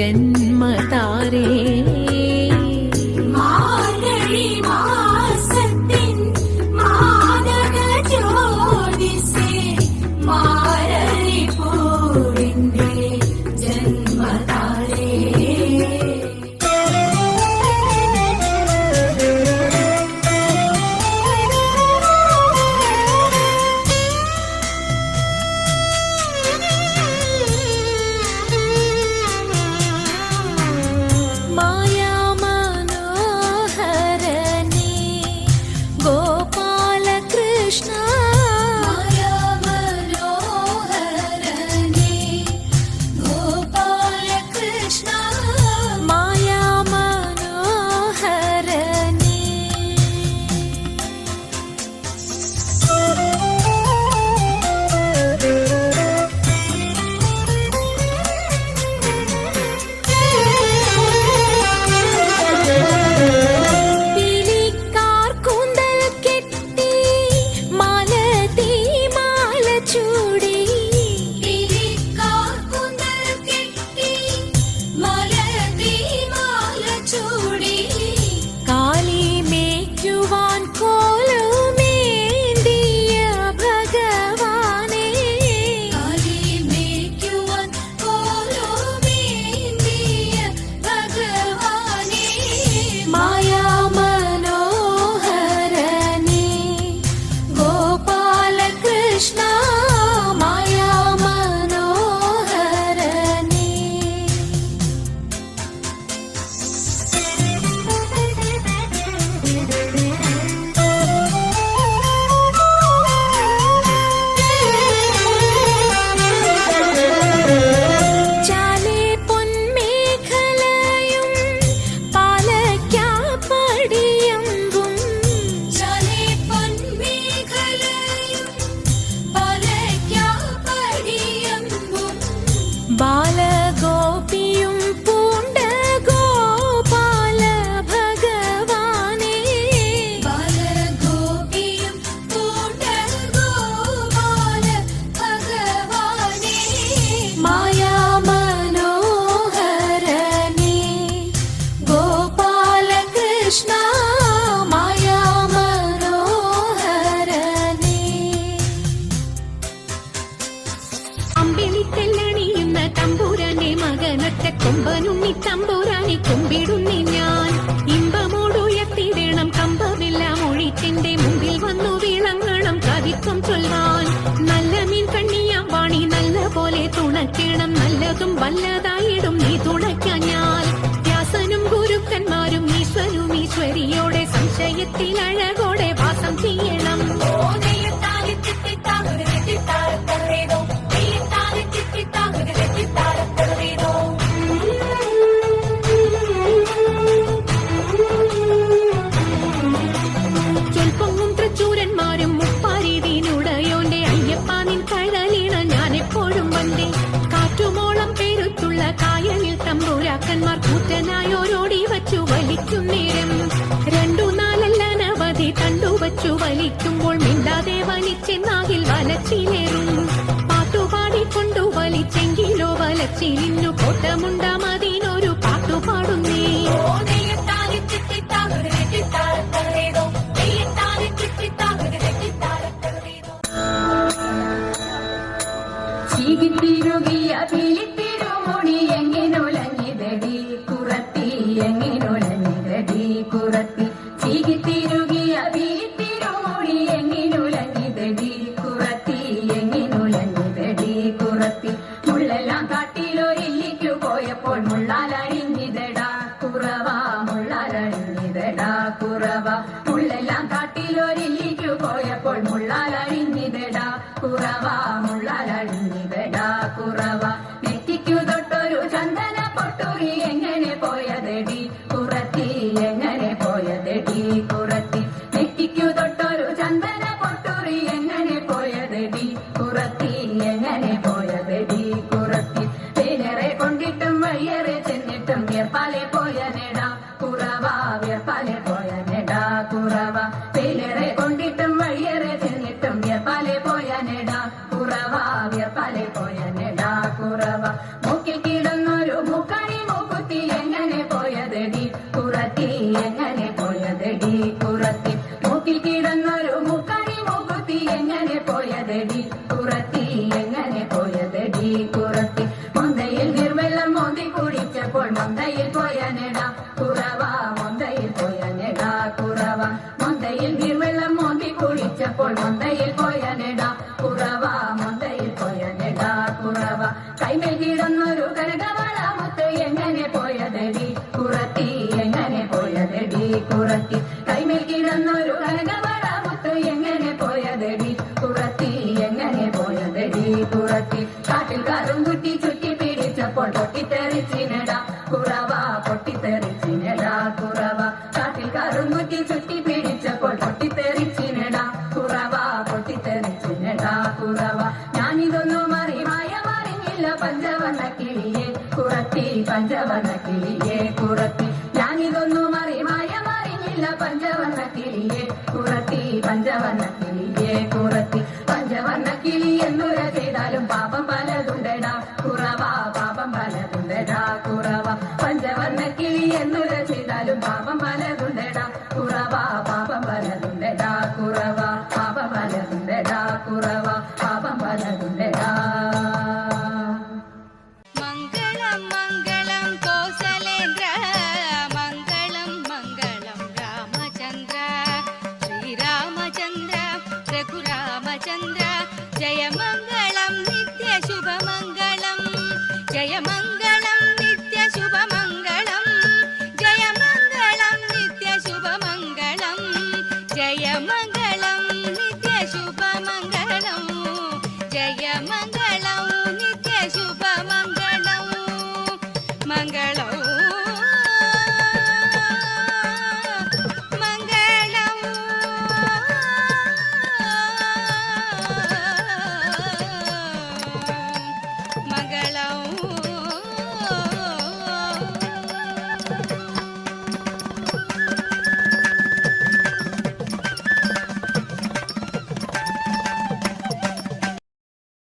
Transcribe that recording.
ஜென்ம தாரே കുമ്പിടുന്നി ഞാൻ. വന്നു വിളങ്ങണം വാണി തുണയ്ക്കണം നല്ലതും വല്ലതായിടും നീ വ്യാസനും ഗുരുക്കന്മാരും ഈശ്വരും ഈശ്വരിയോടെ സംശയത്തിൽ അഴകോടെ വാസം ചെയ്യണം. വലിച്ചു വലിക്കുമ്പോൾ മിണ്ടാതെ വലിച്ചെന്നാകിൽ വലച്ചിലേറും. പാട്ടുപാടിക്കൊണ്ടു വലിച്ചെങ്കിലോ വലച്ചിലിന്നു കോട്ടമുണ്ട മതി. കുറ മുള്ളെല്ലാം കാട്ടിലൊരില്ലിക്കു പോയപ്പോൾ മുള്ളാലഴിഞ്ഞിതടാ കുറവാ തപ്പിലറെ കൊണ്ടിട്ടും വഴിയറെ ചെന്നിട്ടും വ്യപ്പാലെ പോയനെടാ കുറവ വ്യപ്പാലെ പോയനെടാ കുറവ. മൂക്കിൽ കിടന്നൊരു മുക്കണി മൂക്കുത്തി എങ്ങനെ പോയതടി കുറത്തി എങ്ങനെ പോയതടി കുറത്തി. മൂക്കിൽ കിടന്നൊരു മുക്കണി മൂക്കുത്തി എങ്ങനെ പോയതടി കുറത്തി കുറത്തി. മൊന്തയിൽ നിർവെള്ളം മോന്തി കുടിച്ചപ്പോൾ മൊന്തയിൽ പോയനെടാ കുറവാ മോന്തി കുടിച്ചപ്പോൾ മൊന്തയിൽ പോയ കുറവ മൊന്തയിൽ പോയനട കുറവ. കൈമേൽ കിടന്നൊരു കനകവള മുത്ത് എങ്ങനെ പോയതടി? കുറത്തി എങ്ങനെ പോയതടി? കുറത്തി. കൈമേൽ കിടന്നൊരു കനകവള മുത്ത് എങ്ങനെ പോയതടി? കുറത്തി പഞ്ചവർണ കിളിയെ കുറത്തി ഞാനിതൊന്നും അറിമായ മറിഞ്ഞില്ല പഞ്ചവർണ കിളിയെ കുറത്തി പഞ്ചവർണ കിളിയെ കുറത്തി പഞ്ചവർണ കിളി എന്നുര ചെയ്താലും പാപം പലതുണ്ടടാ. കുറവാ പാപം പലതുണ്ടടാ കുറവ. പഞ്ചവർണ കിളി എന്നുര ചെയ്താലും പാപം പലതുണ്ടടാ. കുറവാ പാപം പലതുണ്ടടാ കുറവ. പാപം പലതുണ്ടടാ കുറവ. പാപം പലതുണ്ടടാ. జయ మంగళం